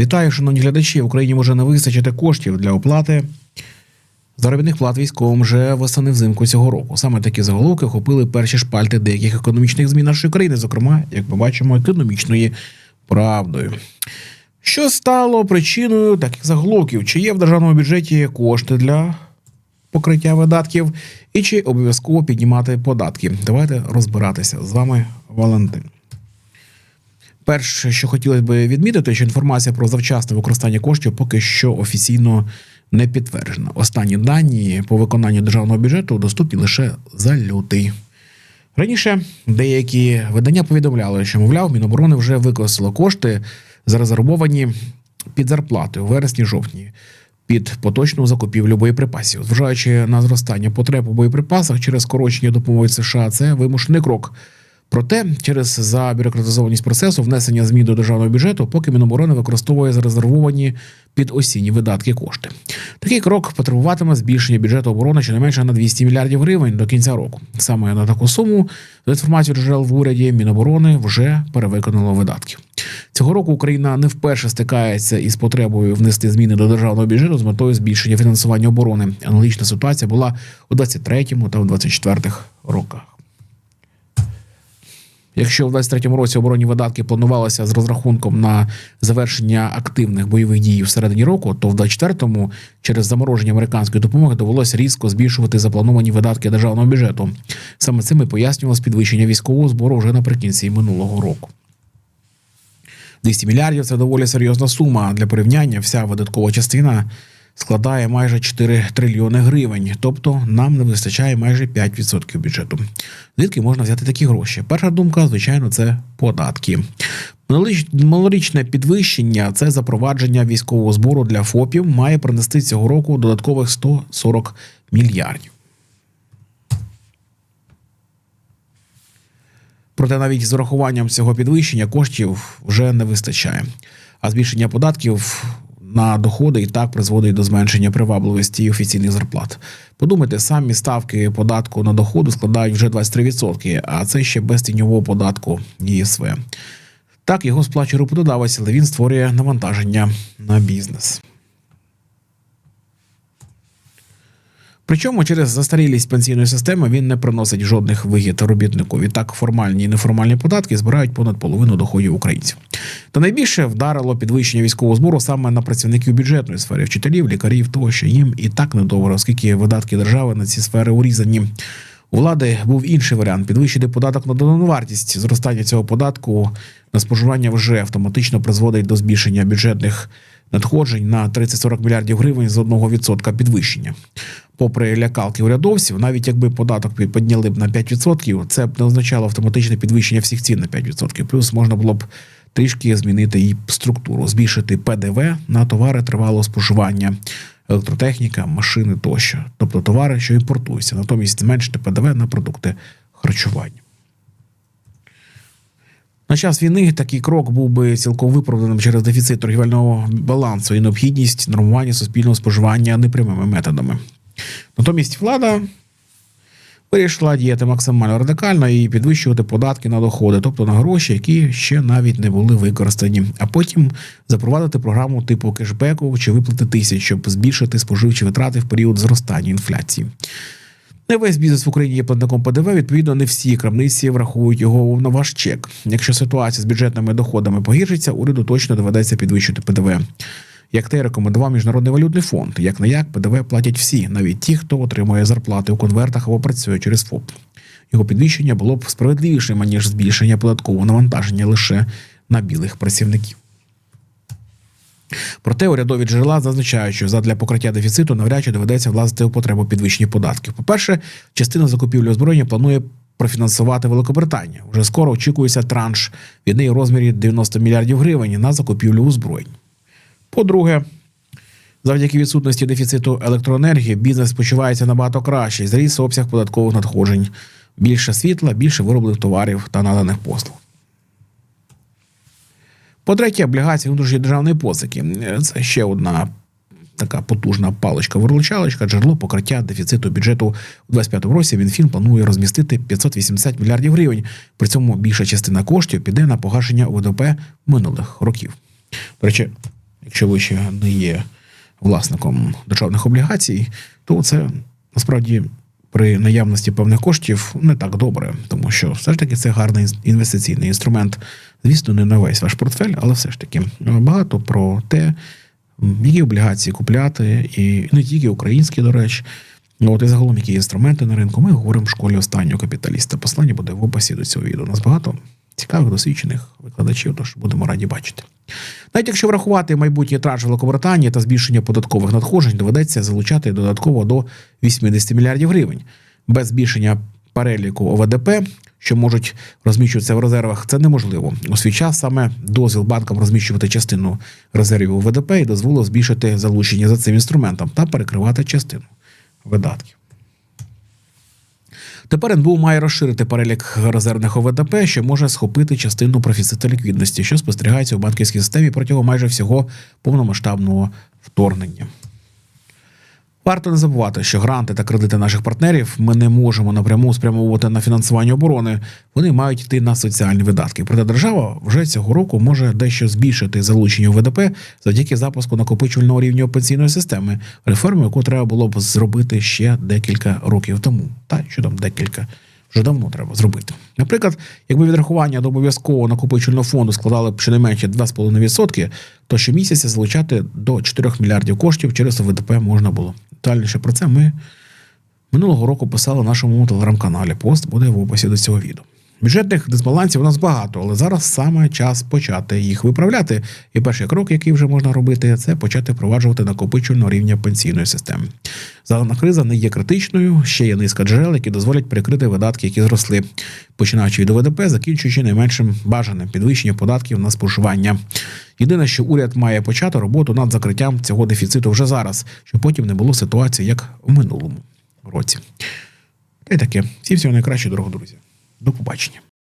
Вітаю, шановні глядачі. В Україні може не вистачити коштів для оплати заробітних плат військовим вже восени взимку цього року. Саме такі заголовки охопили перші шпальти деяких економічних змін нашої країни, зокрема, як ми бачимо, економічною правдою. Що стало причиною таких заголовків? Чи є в державному бюджеті кошти для покриття видатків, і чи обов'язково піднімати податки? Давайте розбиратися з вами, Валентин. Перше, що хотілося б відмітити, що інформація про завчасне використання коштів поки що офіційно не підтверджена. Останні дані по виконанню державного бюджету доступні лише за лютий. Раніше деякі видання повідомляли, що, мовляв, Міноборони вже використало кошти, зарезервовані під зарплати у вересні-жовтні під поточну закупівлю боєприпасів. Зважаючи на зростання потреб у боєприпасах через скорочення допомоги США, це вимушений крок. Проте, через забюрократизованість процесу внесення змін до державного бюджету, поки Міноборони використовує зарезервовані під осінні видатки кошти. Такий крок потребуватиме збільшення бюджету оборони щонайменше на 200 мільярдів гривень до кінця року. Саме на таку суму, за інформацією джерел в уряді, Міноборони вже перевиконало видатки. Цього року Україна не вперше стикається із потребою внести зміни до державного бюджету з метою збільшення фінансування оборони. Аналогічна ситуація була у 23-му та у 24-х роках. Якщо в 23-му році оборонні видатки планувалися з розрахунком на завершення активних бойових дій всередині року, то в 24-му через замороження американської допомоги довелося різко збільшувати заплановані видатки державного бюджету. Саме цим і пояснювалось підвищення військового збору вже наприкінці минулого року. 200 мільярдів це доволі серйозна сума. Для порівняння вся видаткова частина складає майже 4 трильйони гривень, тобто нам не вистачає майже 5% бюджету. Звідки можна взяти такі гроші? Перша думка, звичайно, це податки. Минулоріч- Минулорічне підвищення це запровадження військового збору для ФОПів має принести цього року додаткових 140 мільярдів. Проте навіть з урахуванням цього підвищення коштів вже не вистачає. А збільшення податків на доходи і так призводить до зменшення привабливості офіційних зарплат. Подумайте, самі ставки податку на доходи складають вже 23%, а це ще без тіньового податку ЄСВ. Так його сплачує роботодавець, але він створює навантаження на бізнес. Причому через застарілість пенсійної системи він не приносить жодних вигід робітнику. Відтак формальні і неформальні податки збирають понад половину доходів українців. Та найбільше вдарило підвищення військового збору саме на працівників бюджетної сфери, вчителів, лікарів, тощо їм і так недобре, оскільки видатки держави на ці сфери урізані. У влади був інший варіант підвищити податок на додану вартість. Зростання цього податку на споживання вже автоматично призводить до збільшення бюджетних надходжень на 30-40 мільярдів гривень з 1% підвищення. Попри лякалки урядовців, навіть якби податок підняли б на 5%, це б не означало автоматичне підвищення всіх цін на 5%. Плюс можна було б трішки змінити її структуру, збільшити ПДВ на товари тривалого споживання, електротехніка, машини тощо, тобто товари, що імпортуються, натомість зменшити ПДВ на продукти харчування. На час війни такий крок був би цілком виправданим через дефіцит торгівельного балансу і необхідність нормування суспільного споживання непрямими методами. Натомість влада вирішила діяти максимально радикально і підвищувати податки на доходи, тобто на гроші, які ще навіть не були використані, а потім запровадити програму типу кешбеку чи виплати тисяч, щоб збільшити споживчі витрати в період зростання інфляції. Не весь бізнес в Україні є платником ПДВ. Відповідно, не всі крамниці враховують його на ваш чек. Якщо ситуація з бюджетними доходами погіршиться, уряду точно доведеться підвищити ПДВ. Як те рекомендував Міжнародний валютний фонд, як не як ПДВ платять всі, навіть ті, хто отримує зарплати у конвертах або працює через ФОП. Його підвищення було б справедливішим ніж збільшення податкового навантаження лише на білих працівників. Проте урядові джерела зазначають, що задля покриття дефіциту навряд чи доведеться влазити у потребу підвищення податків. По-перше, частина закупівлі озброєння планує профінансувати Великобританія. Уже скоро очікується транш від неї у розмірі 90 мільярдів гривень на закупівлю озброєнь. По-друге, завдяки відсутності дефіциту електроенергії бізнес почувається набагато краще, зріс обсяг податкових надходжень, більше світла, більше вироблених товарів та наданих послуг. По-третє, облігації внутрішньої державної позики. Це ще одна така потужна паличка-виручалочка, джерело покриття дефіциту бюджету у 2025 році. Мінфін планує розмістити 580 мільярдів гривень. При цьому більша частина коштів піде на погашення ОВДП минулих років. До речі, якщо ви ще не є власником державних облігацій, то це насправді при наявності певних коштів не так добре, тому що все ж таки це гарний інвестиційний інструмент. Звісно, не на весь ваш портфель, але все ж таки багато про те, які облігації купляти, і не тільки українські, до речі. От і загалом, які інструменти на ринку, ми говоримо в школі останнього капіталіста. Послання буде в описі до цього відео. Нас багато цікавих досвідчених викладачів, тож будемо раді бачити. Навіть якщо врахувати майбутній транш Великобританії та збільшення податкових надходжень, доведеться залучати додатково до 80 мільярдів гривень. Без збільшення переліку ОВДП, що можуть розміщуватися в резервах, це неможливо. У свій час саме дозвіл банкам розміщувати частину резервів ОВДП і дозволив збільшити залучення за цим інструментом та перекривати частину видатків. Тепер НБУ має розширити перелік резервних ОВДП, що може схопити частину профіциту ліквідності, що спостерігається у банківській системі протягом майже всього повномасштабного вторгнення. Варто не забувати, що гранти та кредити наших партнерів ми не можемо напряму спрямовувати на фінансування оборони. Вони мають йти на соціальні видатки. Проте держава вже цього року може дещо збільшити залучення ВДП завдяки запуску накопичувального рівня пенсійної системи, реформу, яку треба було б зробити ще декілька років тому. Та що там декілька. Вже давно треба зробити. Наприклад, якби відрахування до обов'язкового накопичувального фонду складали б щонайменше 2,5%, то щомісяця залучати до 4 мільярдів коштів через ОВДП можна було. Детальніше про це ми минулого року писали в нашому телеграм-каналі. Пост буде в описі до цього відео. Бюджетних дисбалансів у нас багато, але зараз саме час почати їх виправляти. І перший крок, який вже можна робити, це почати впроваджувати накопичувального рівня пенсійної системи. Загальна криза не є критичною, ще є низка джерел, які дозволять перекрити видатки, які зросли, починаючи від ОВДП, закінчуючи найменшим бажаним підвищення податків на споживання. Єдине, що уряд має почати роботу над закриттям цього дефіциту вже зараз, щоб потім не було ситуації, як у минулому році. Та таке. Всім всього найкраще, дорогі друзі. До побачення.